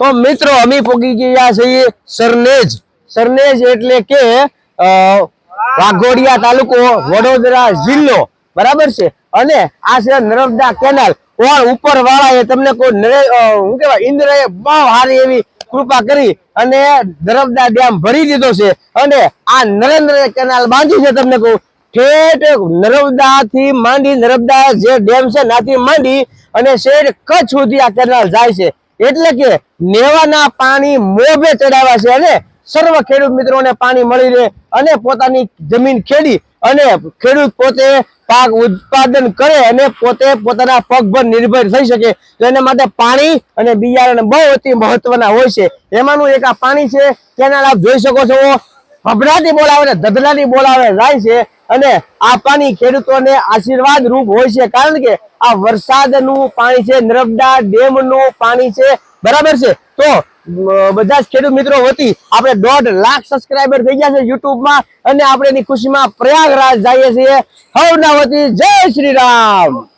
તો મિત્રો, અમે પોગી ગયા છીએ સરનેજ. સરનેજ એટલે કે વાઘોડિયા તાલુકો વડોદરા જિલ્લો. બરાબર છે? અને આ છે નર્મદા કેનાલ. કોણ ઉપર વાળા એ તમને કોઈ નરે શું કહેવાય, ઇન્દ્રએ બહુ સારી એવી કૃપા કરી અને નર્મદા ડેમ ભરી દીધો છે. અને આ નરેન્દ્ર કેનાલ બાંધી છે તમને કહું. ઠેઠ નર્મદા થી માંડી, નર્મદા જે ડેમ છે, નાથી માંડી અને શેઠ કચ્છ સુધી આ કેનાલ જાય છે. એટલે કે નેવાના પાણી મોભે ચડાવ્યા છે અને સર્વ ખેડૂત મિત્રોને પાણી મળી રહે અને પોતાની જમીન ખેડી અને ખેડૂત પોતે પાક ઉત્પાદન કરે અને પોતે પોતાના પગભર નિર્ભર થઈ શકે. તો એના માટે પાણી અને બિયારણ બહુ અતિ મહત્વના હોય છે. એમાંનું એક આ પાણી છે કેનાલ આપ જોઈ શકો છો. ભભરાથી બોલાવે ને ધધલાથી બોલાવે, જાય છે અને આ પાણી ખેડૂતોને આશીર્વાદ રૂપ હોય છે. કારણ કે આ વરસાદનું પાણી છે, નર્મદા ડેમનું પાણી છે. બરાબર છે? તો બધા જ ખેડૂત મિત્રો વતી આપણે દોઢ લાખ સબસ્ક્રાઇબર થઈ ગયા છે યુટ્યુબમાં અને આપણે એની ખુશીમાં પ્રયાગરાજ જઈએ છીએ. હવના વતી જય શ્રી રામ!